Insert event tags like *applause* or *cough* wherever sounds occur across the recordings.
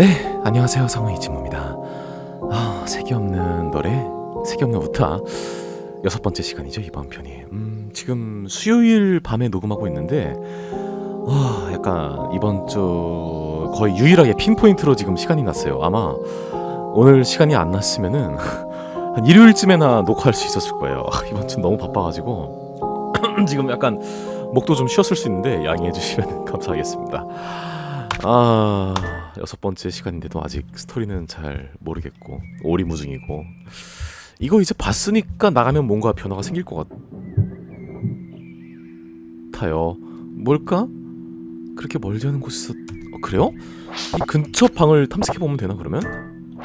네, 안녕하세요. 성우 이진모입니다. 아, 색이 없는 노래, 색이 없는 우타 여섯 번째 시간이죠 이번 편이. 음, 지금 수요일 밤에 녹음하고 있는데, 와, 약간 이번 주 거의 유일하게 핀포인트로 지금 시간이 났어요. 아마 오늘 시간이 안 났으면은 *laughs* 한 일요일쯤에나 녹화할 수 있었을 거예요. 아, 이번 주 너무 바빠가지고 *clears throat* 지금 약간 목도 좀 쉬었을 수 있는데 양해해 주시면 *laughs* 감사하겠습니다. 아 여섯 번째 시간인데도 아직 스토리는 잘 모르겠고 오리무중이고 이거 이제 봤으니까 나가면 뭔가 변화가 생길 것 같아요. 뭘까? 그렇게 멀지 않은 곳에서 어, 그래요? 이 근처 방을 탐색해 보면 되나 그러면?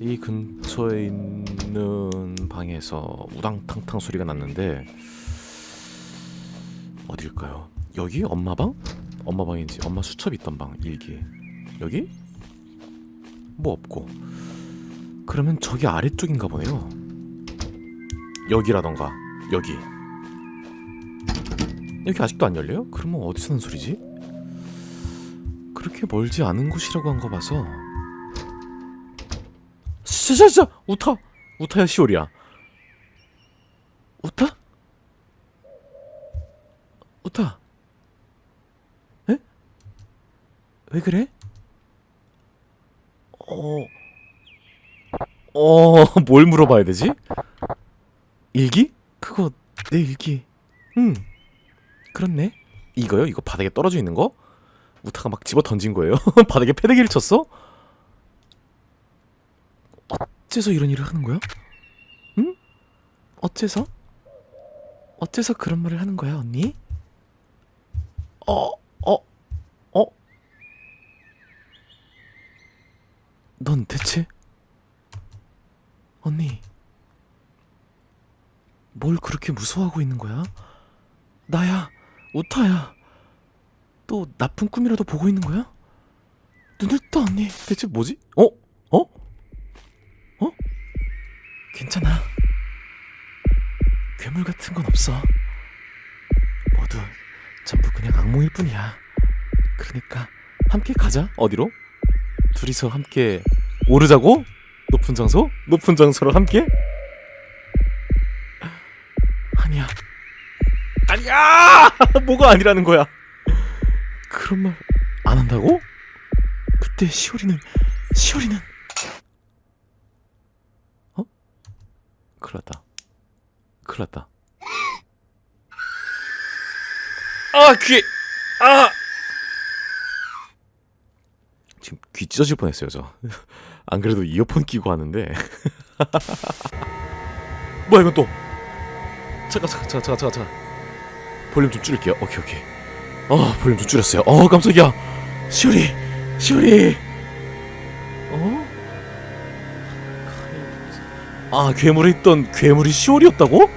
이 근처에 있는 방에서 우당탕탕 소리가 났는데 어딜까요? 여기 엄마 방? 엄마 방인지 엄마 수첩 있던 방 일기 여기? 뭐 없고. 그러면 저기 아래쪽인가 보네요. 여기라던가 여기. 여기 아직도 안 열려요? 그러면 어디서 난 소리지? 그렇게 멀지 않은 곳이라고 한 거 봐서. 진짜 우타! 우타야 시오리야. 우타? 우타 에? 왜 그래? 어... 어... *laughs* 뭘 물어봐야 되지? 일기? 그거 내 일기 응 그렇네 이거요? 이거 바닥에 떨어져 있는 거? 우타가 막 집어 던진 거예요? *laughs* 바닥에 패대기를 쳤어? 어째서 이런 일을 하는 거야? 응? 어째서? 어째서 그런 말을 하는 거야 언니? 어, 어, 어? 넌 대체? 언니, 뭘 그렇게 무서워하고 있는 거야? 나야, 우타야. 또 나쁜 꿈이라도 보고 있는 거야? 눈을 떠, 언니. 대체 뭐지? 어? 어? 어? 괜찮아. 괴물 같은 건 없어. 모두 전부 그냥 악몽일 뿐이야. 그러니까 함께 가자. 어디로? 둘이서 함께 오르자고? 높은 장소? 높은 장소로 함께? 아니야. 아니야! *laughs* 뭐가 아니라는 거야? 그런 말 안 한다고? 그때 시오리는 시오리는 어? 큰일 났다. 큰일 났다. 아 귀! 아! 지금 귀 찢어질 뻔했어요 저. *laughs* 안 그래도 이어폰 끼고 하는데. *laughs* 뭐야 이건 또? 잠깐 잠깐 잠깐 잠깐 잠깐. 볼륨 좀 줄일게요. 오케이 오케이. 어 볼륨 좀 줄였어요. 어 깜짝이야. 시오리 시오리. 어? 아 괴물에 있던 괴물이 시오리였다고?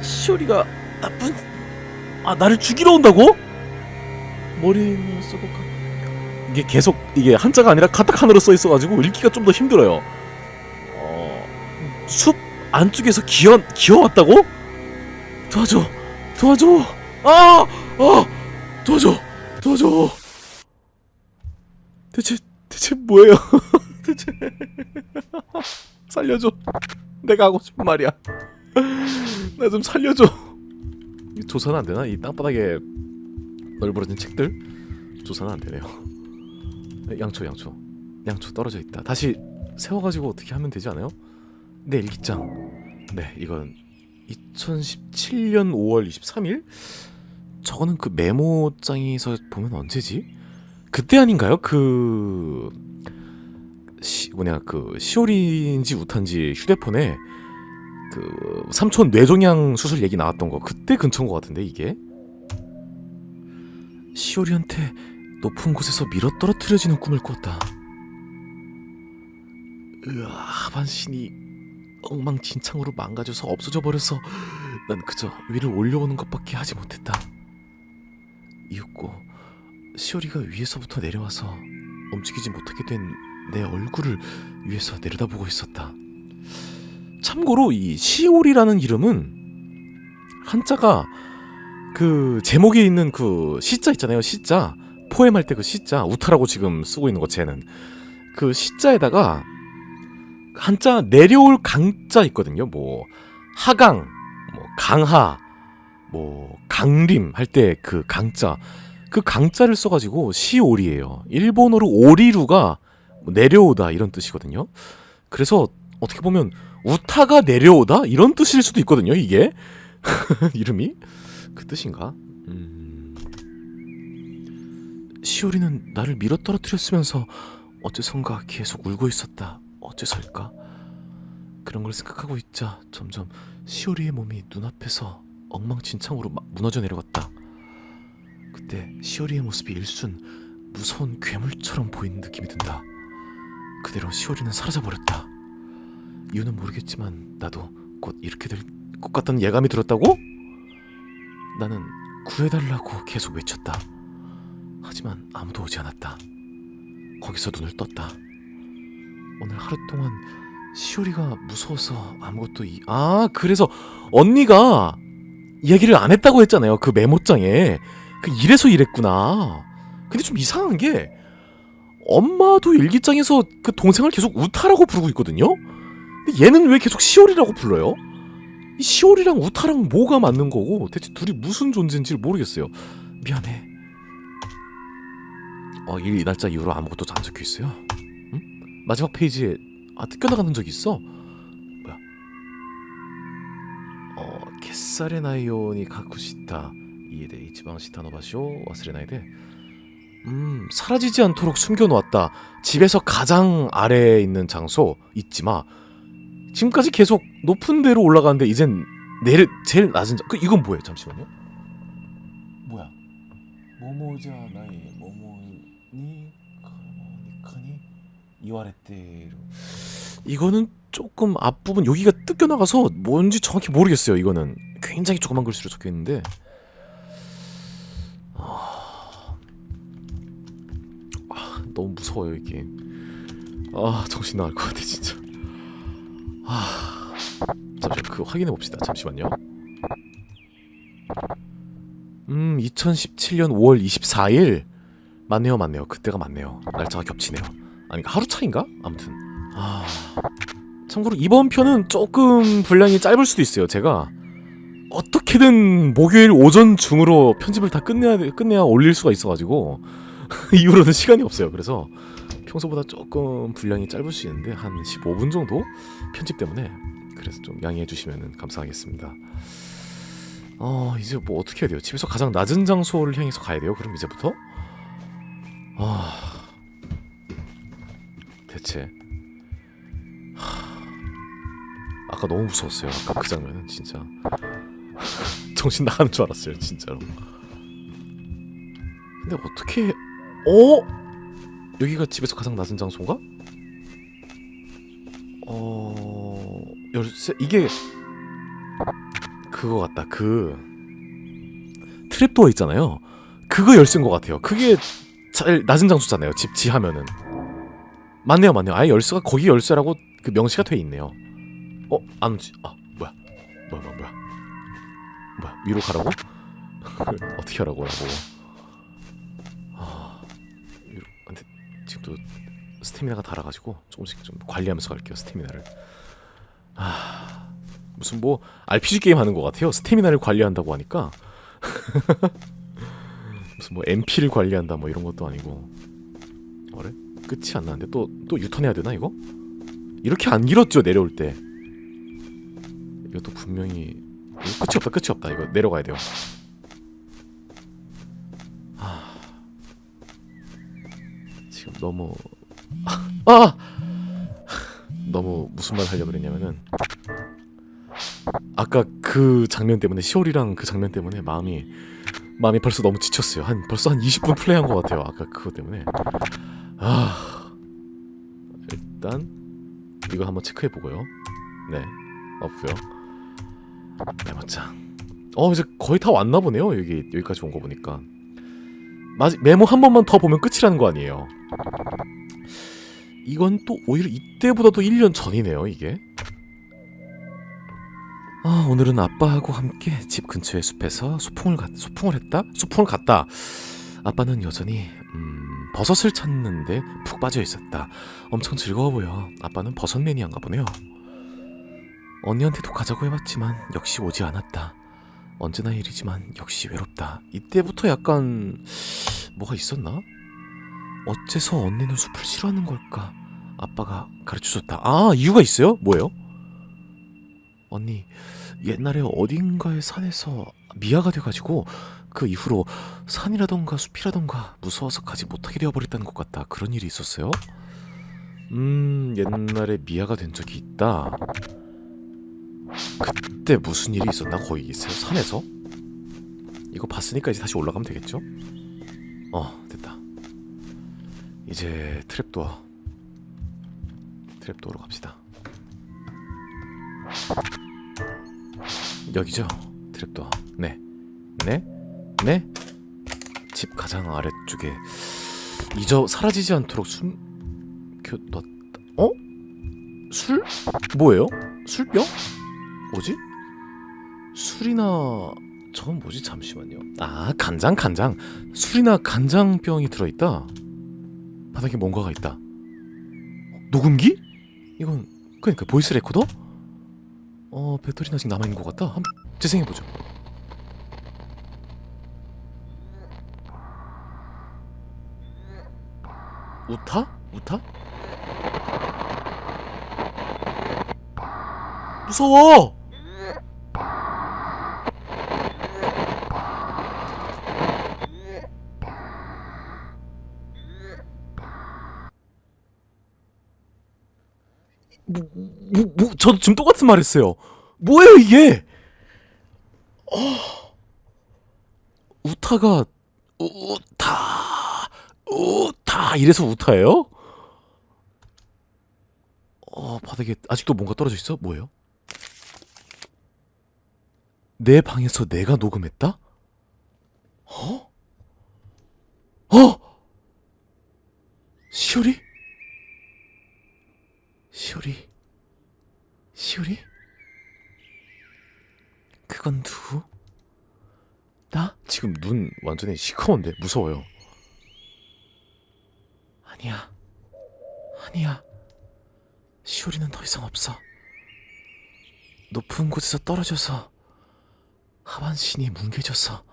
시오리가 나쁜 아 나를 죽이러 온다고? 머리는 쓰고 가... 이게 계속 이게 한자가 아니라 카타카나로 써 있어가지고 읽기가 좀 더 힘들어요. 어... 숲 안쪽에서 기어 기어왔다고? 도와줘 도와줘 아! 아! 도와줘 도와줘 대체 대체 뭐예요? *laughs* 대체 *laughs* 살려줘 내가 하고 싶은 말이야 *laughs* 나 좀 살려줘 이 조사는 안 되나? 이 땅바닥에 널브러진 책들 조사는 안 되네요 양초 양초 양초 떨어져 있다 다시 세워가지고 어떻게 하면 되지 않아요? 네 일기장 네 이건 2017년 5월 23일 저거는 그 메모장에서 보면 언제지? 그때 아닌가요? 그 시, 뭐냐 그 시오리인지 우탄지 휴대폰에 그 삼촌 뇌종양 수술 얘기 나왔던 거 그때 근처인 것 같은데 이게 시오리한테 높은 곳에서 밀어 떨어뜨려지는 꿈을 꿨다. 으아 하반신이 엉망진창으로 망가져서 없어져 버려서 난 그저 위를 올려오는 것밖에 하지 못했다. 이윽고 시오리가 위에서부터 내려와서 움직이지 못하게 된 내 얼굴을 위에서 내려다보고 있었다. 참고로 이 시오리라는 이름은 한자가 그 제목에 있는 그 시자 있잖아요. 시자 포엠할 때 그 시자 우타라고 지금 쓰고 있는 거 쟤는 그 시자에다가 한자 내려올 강자 있거든요. 뭐 하강, 뭐 강하, 뭐 강림 할 때 그 강자 그 강자를 써가지고 시오리예요. 일본어로 오리루가 뭐 내려오다 이런 뜻이거든요. 그래서 어떻게 보면 우타가 내려오다 이런 뜻일 수도 있거든요. 이게 *laughs* 이름이 그 뜻인가? 음... 시오리는 나를 밀어 떨어뜨렸으면서 어째선가 계속 울고 있었다. 어째서일까? 그런 걸 생각하고 있자 점점 시오리의 몸이 눈앞에서 엉망진창으로 막 무너져 내려갔다. 그때 시오리의 모습이 일순 무서운 괴물처럼 보이는 느낌이 든다. 그대로 시오리는 사라져 버렸다. 이유는 모르겠지만 나도 곧 이렇게 될 것 같다는 예감이 들었다고? 나는 구해달라고 계속 외쳤다. 하지만 아무도 오지 않았다. 거기서 눈을 떴다. 오늘 하루 동안 시오리가 무서워서 아무것도 이... 아 그래서 언니가 이야기를 안 했다고 했잖아요. 그 메모장에 그 이래서 이랬구나. 근데 좀 이상한 게 엄마도 일기장에서 그 동생을 계속 우타라고 부르고 있거든요. 근데 얘는 왜 계속 시오리라고 불러요? 이 시오리랑 우타랑 뭐가 맞는 거고 대체 둘이 무슨 존재인지 모르겠어요. 미안해. 어, 이 날짜 이후로 아무것도 안 적혀 있어요. 응? 마지막 페이지에 아 뜯겨나가는 적 있어. 뭐야? 어, 캐사레 나이오니 가쿠시타 이에데 이치방 시타노바시오 와스레나이데. 음, 사라지지 않도록 숨겨놓았다. 집에서 가장 아래에 있는 장소 잊지 마. 지금까지 계속 높은 데로 올라가는데 이젠 내려 제일 낮은 장. 그 이건 뭐예요? 잠시만요. 뭐야? 모모자 나이 모모 이와레테로. 이거는 조금 앞부분 여기가 뜯겨 나가서 뭔지 정확히 모르겠어요. 이거는 굉장히 조그만 글씨로 적혀 있는데. 아... 아, 너무 무서워요 이게. 아 정신 나갈 것 같아 진짜. 아 잠시만 그 확인해 봅시다. 잠시만요. 음 2017년 5월 24일 맞네요 맞네요 그때가 맞네요 날짜가 겹치네요 아니 하루 차인가 아무튼 아 참고로 이번 편은 조금 분량이 짧을 수도 있어요 제가 어떻게든 목요일 오전 중으로 편집을 다 끝내야 끝내야 올릴 수가 있어가지고 *laughs* 이후로는 시간이 없어요 그래서 평소보다 조금 분량이 짧을 수 있는데 한 15분 정도 편집 때문에 그래서 좀 양해해 주시면 감사하겠습니다. 어 이제 뭐 어떻게 해야 돼요? 집에서 가장 낮은 장소를 향해서 가야 돼요? 그럼 이제부터? 아 대체 하... 아까 너무 무서웠어요. 아까 그 장면은 진짜 정신 나가는 줄 알았어요, 진짜로. 근데 어떻게 어? 여기가 집에서 가장 낮은 장소인가? 어 열쇠 이게 그거 같다 그 트랩도어 있잖아요 그거 열쇠인 것 같아요 그게 제일 낮은 장소잖아요 집 지하면은. 맞네요 맞네요. 아예 열쇠가 거기 열쇠라고 그 명시가 돼 있네요. 어 안 오지. 아 뭐야. 뭐야 뭐야 뭐야. 뭐야 위로 가라고? *laughs* 어떻게 하라고 라고. 아 위로. 근데 지금 또 스태미나가 달아가지고 조금씩 좀 관리하면서 갈게요 스태미나를. 아 무슨 뭐 RPG 게임 하는 것 같아요. 스태미나를 관리한다고 하니까 *laughs* 무슨 뭐 MP를 관리한다 뭐 이런 것도 아니고. 어래? 끝이 안 나는데? 또 또 유턴해야 되나 이거? 이렇게 안 길었죠 내려올 때. 이것도 분명히 이거 끝이 없다 끝이 없다. 이거 내려가야 돼요. 아. 지금 너무 아! 너무 무슨 말 하려고 그랬냐면은 아까 그 장면 때문에 시월이랑 그 장면 때문에 마음이 마음이 벌써 너무 지쳤어요. 한 벌써 한 20분 플레이한 것 같아요. 아까 그거 때문에 아 일단 이거 한번 체크해 보고요. 네 없고요. 메모장. 어 이제 거의 다 왔나 보네요. 여기 여기까지 온 거 보니까 마지 메모 한 번만 더 보면 끝이라는 거 아니에요. 이건 또 오히려 이때보다도 1년 전이네요, 이게. 아, 오늘은 아빠하고 함께 집 근처의 숲에서 소풍을 갔, 소풍을 했다? 소풍을 갔다. 아빠는 여전히 음, 버섯을 찾는데 푹 빠져 있었다. 엄청 즐거워 보여. 아빠는 버섯 매니아인가 보네요. 언니한테도 가자고 해봤지만 역시 오지 않았다. 언제나 일이지만 역시 외롭다. 이때부터 약간 뭐가 있었나? 어째서 언니는 숲을 싫어하는 걸까? 아빠가 가르쳐줬다. 아 이유가 있어요? 뭐예요? 언니 옛날에 어딘가의 산에서 미아가 돼가지고 그 이후로 산이라던가 숲이라던가 무서워서 가지 못하게 되어버렸다는 것 같다. 그런 일이 있었어요? 음 옛날에 미아가 된 적이 있다. 그때 무슨 일이 있었나 거기 있어요 산에서? 이거 봤으니까 이제 다시 올라가면 되겠죠? 어 됐다. 이제 트랩도어 트랩도어로 갑시다. 여기죠 트랩도어. 네, 네, 네. 집 가장 아래쪽에 잊어 사라지지 않도록 숨겨뒀다. 어? 술? 뭐예요? 술병? 뭐지? 술이나 저건 뭐지? 잠시만요. 아 간장 간장 술이나 간장병이 들어있다. 바닥에 뭔가가 있다. 녹음기? 이건 그러니까 보이스 레코더? 어 배터리는 아직 남아 있는 것 같다. 한번 재생해 보죠. 우타? 우타? 무서워! 뭐, 뭐, 뭐, 저도 지금 똑같은 말 했어요. 뭐예요, 이게? 어, 우타가, 우 타, 우타, 이래서 우타예요? 어, 바닥에 아직도 뭔가 떨어져 있어? 뭐예요? 내 방에서 내가 녹음했다? 어? 어? 시오리? 시오리? 시오리? 그건 누구? 나? 지금 눈 완전히 시커먼데 무서워요. 아니야. 아니야. 시오리는 더 이상 없어. 높은 곳에서 떨어져서 하반신이 뭉개져서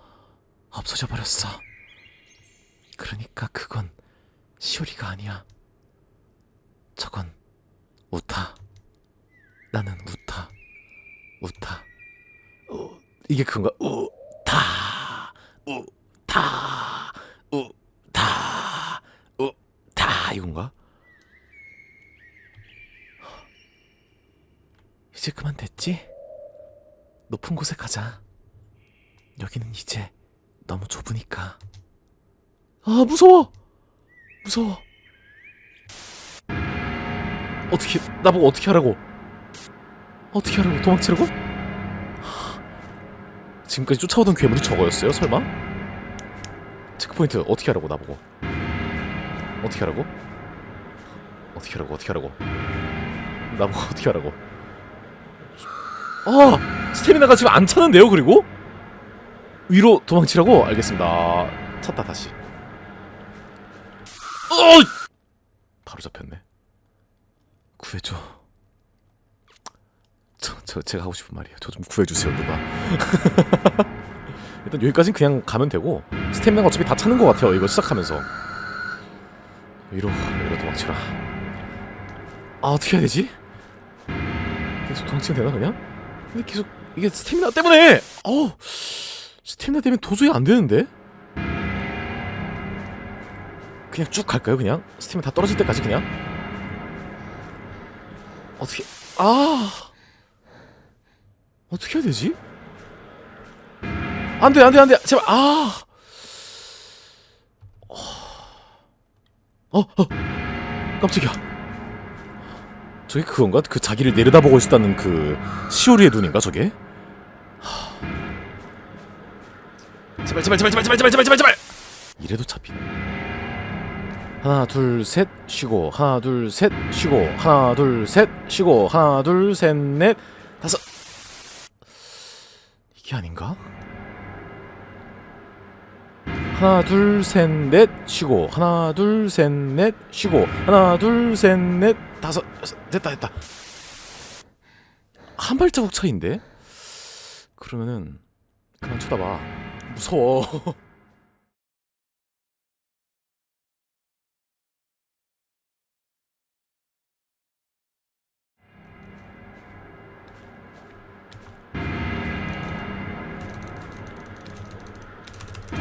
없어져 버렸어. 그러니까 그건 시오리가 아니야. 저건 우타. 나는 우타. 우타. 우, 이게 그건가? 우타. 우타. 우타. 우타. 이건가? 이제 그만 됐지? 높은 곳에 가자. 여기는 이제 너무 좁으니까. 아, 무서워! 무서워. 어떻게, 나보고 어떻게 하라고? 어떻게 하라고? 도망치라고? 하, 지금까지 쫓아오던 괴물이 저거였어요? 설마? 체크포인트 어떻게 하라고, 나보고? 어떻게 하라고? 어떻게 하라고, 어떻게 하라고? 나보고 어떻게 하라고? 아! 스태미나가 지금 안 차는데요, 그리고? 위로 도망치라고? 알겠습니다. 찼다, 다시. 어! 바로 잡혔네. 구해줘. 저, 저, 제가 하고 싶은 말이에요. 저 좀 구해주세요, 누가. *laughs* 일단 여기까지는 그냥 가면 되고, 스태미나가 어차피 다 차는 것 같아요, 이거 시작하면서. 위로, 위로 도망치라. 아, 어떻게 해야 되지? 계속 도망치면 되나, 그냥? 근데 계속 이게 스태미나 때문에 어우 스태미나 때문에 도저히 안 되는데 그냥 쭉 갈까요 그냥 스태미나 다 떨어질 때까지 그냥 어떻게 아! 어떻게 해야 되지? 안돼 안돼 안돼. 제발 아! 어, 어, 깜짝이야. 저게 그건가? 그 자기를 내려다보고 있었다는 그 시오리의 눈인가 저게? 하... 제발 제발 제발 제발 제발 제발 제발 제발 제발! 이래도 잡히네 하나 둘 셋 쉬고. 하나 둘 셋 쉬고. 하나 둘 셋 쉬고. 하나 둘 셋 넷 다섯. 이게 아닌가? 하나 둘 셋 넷 쉬고. 하나 둘 셋 넷 쉬고. 하나 둘 셋 넷 다섯. 됐다 됐다. 한 발자국 차인데? 그러면은 그만 쳐다봐. 무서워 *laughs*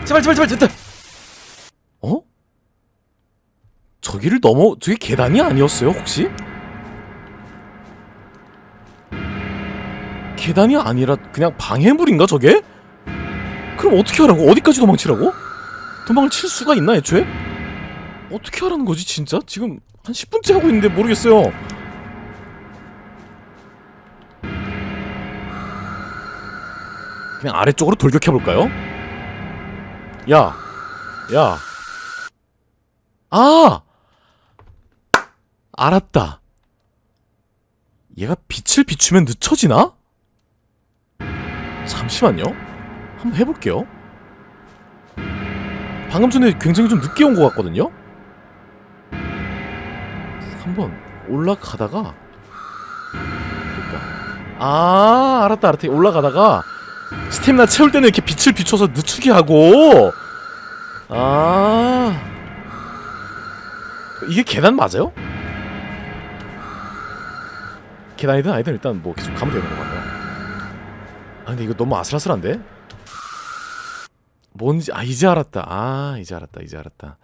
제발 제발 제발 됐다 어? 저기를 넘어 저기 계단이 아니었어요 혹시? 계단이 아니라 그냥 방해물인가 저게? 그럼 어떻게 하라고? 어디까지 도망치라고? 도망을 칠 수가 있나 애초에? 어떻게 하라는 거지 진짜? 지금 한 10분째 하고 있는데 모르겠어요 그냥 아래쪽으로 돌격해볼까요? 야, 야, 아, 알았다. 얘가 빛을 비추면 늦춰지나? 잠시만요. 한번 해볼게요. 방금 전에 굉장히 좀 늦게 온 것 같거든요. 한번 올라가다가 그러니까 아 알았다 알았다 올라가다가 스태미나 채울 때는 이렇게 빛을 비춰서 늦추게 하고. 아. 이게 계단 맞아요? 계단이든 아니든 일단 뭐 계속 가면 되는 것 같네요. 아 근데 이거 너무 아슬아슬한데? 뭔지 아 이제 알았다. 아 이제 알았다 이제 알았다.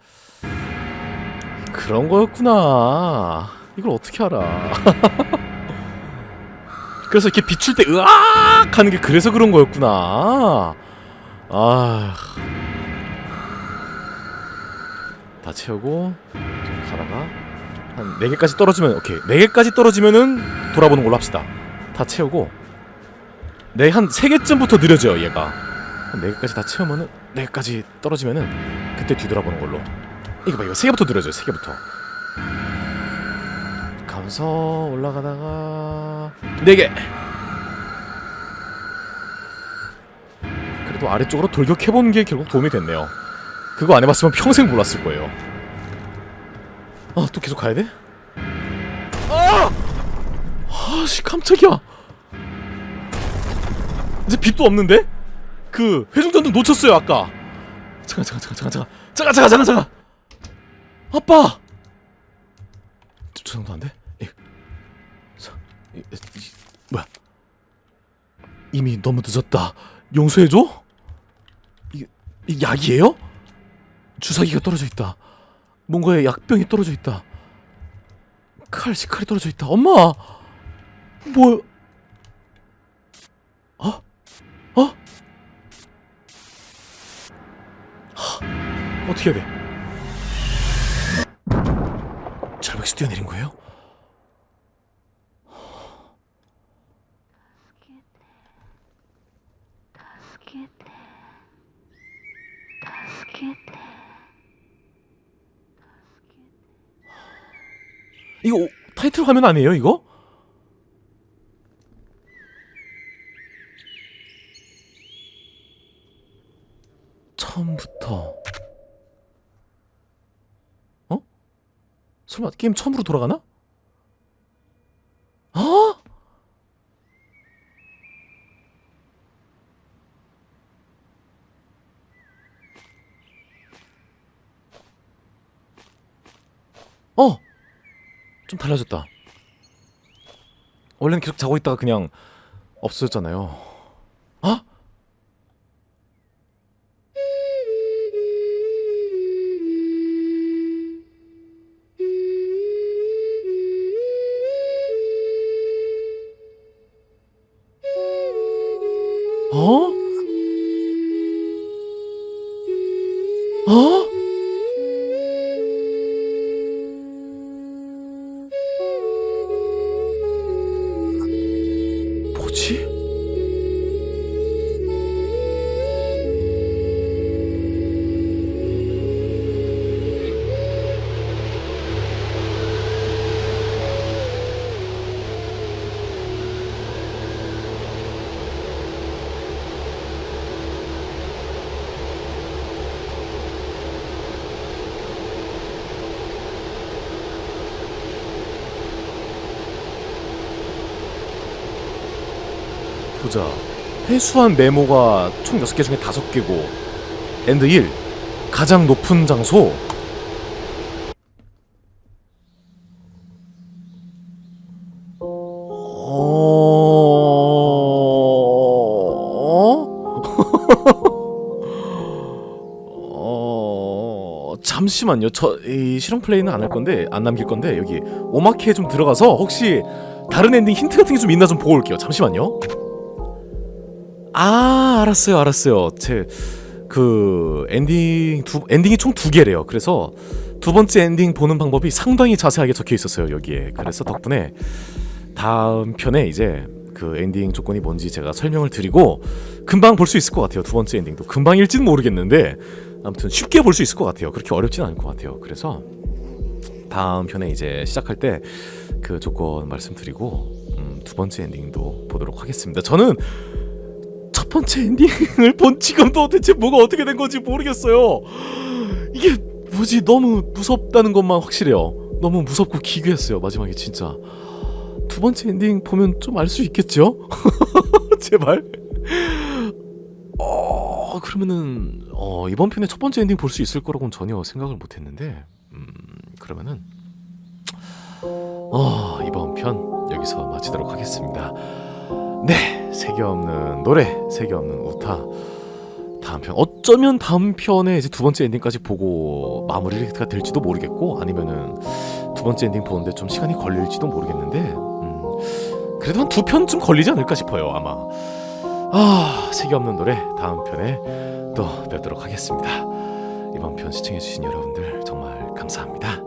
그런 거였구나. 이걸 어떻게 알아 *laughs* 그래서 이렇게 비출 때 으악 하는 게 그래서 그런 거였구나. 아. 다 채우고 좀 가다가 한 4개까지 떨어지면 오케이. 4개까지 떨어지면은 돌아보는 걸로 합시다. 다 채우고 네, 한 3개쯤부터 느려져요, 얘가. 한 4개까지 다 채우면은 4개까지 떨어지면은 그때 뒤돌아보는 걸로. 이거 봐, 이거 3개부터 느려져요, 3개부터. 가면서 올라가다가 4개 그래도 아래쪽으로 돌격해본 게 결국 도움이 됐네요 그거 안 해봤으면 평생 몰랐을 거예요 아 또 계속 가야 돼? 아! 아씨 깜짝이야 이제 빛도 없는데? 그 회중전등 놓쳤어요 아까 잠깐 잠깐 잠깐 잠깐 잠깐 잠깐 잠깐 잠깐 아빠 저, 저 정도 안 돼? 이, 저, 이, 이, 뭐야? 이미 너무 늦었다. 용서해줘? 이게 이 약이에요? 주사기가 떨어져 있다. 뭔가에 약병이 떨어져 있다. 칼, 식칼이 떨어져 있다. 엄마! 뭐? 어? 어? 하, 어떻게 해야 돼? 절벽에서 뛰어내린 거예요? 이거 오- 타이틀 화면 아니에요 이거? 처음부터 어? 설마 게임 처음으로 돌아가나? 아? 어! 좀 달라졌다. 원래는 계속 자고 있다가 그냥 없어졌잖아요. 아? 어? 어? 보자. 회수한 메모가 총 6개 중에 5개고 엔드 1 가장 높은 장소 어... *laughs* 어... 잠시만요. 저 이 실험 플레이는 안 할 건데 안 남길 건데 여기 오마키에 좀 들어가서 혹시 다른 엔딩 힌트 같은 게 좀 있나 좀 보고 올게요. 잠시만요. 아 알았어요, 알았어요. 제 그 엔딩 두 엔딩이 총 두 개래요. 그래서 두 번째 엔딩 보는 방법이 상당히 자세하게 적혀 있었어요 여기에. 그래서 덕분에 다음 편에 이제 그 엔딩 조건이 뭔지 제가 설명을 드리고 금방 볼 수 있을 것 같아요. 두 번째 엔딩도 금방일지는 모르겠는데 아무튼 쉽게 볼 수 있을 것 같아요. 그렇게 어렵진 않을 것 같아요. 그래서 다음 편에 이제 시작할 때 그 조건 말씀드리고 음, 두 번째 엔딩도 보도록 하겠습니다. 저는 첫 번째 엔딩을 *laughs* 본 지금도 대체 뭐가 어떻게 된 건지 모르겠어요. 이게 뭐지 너무 무섭다는 것만 확실해요. 너무 무섭고 기괴했어요 마지막에 진짜. 두 번째 엔딩 보면 좀 알 수 있겠죠? *laughs* 제발. 어 그러면은 어 이번 편에 첫 번째 엔딩 볼 수 있을 거라고는 전혀 생각을 못했는데 음 그러면은 어 이번 편 여기서 마치도록 하겠습니다. 네 색이 없는 노래 색이 없는 우타. 다음 편 어쩌면 다음 편에 이제 두 번째 엔딩까지 보고 마무리가 될지도 모르겠고 아니면은 두 번째 엔딩 보는데 좀 시간이 걸릴지도 모르겠는데 음, 그래도 한 두 편쯤 걸리지 않을까 싶어요 아마. 아 색이 없는 노래 다음 편에 또 뵙도록 하겠습니다. 이번 편 시청해주신 여러분들 정말 감사합니다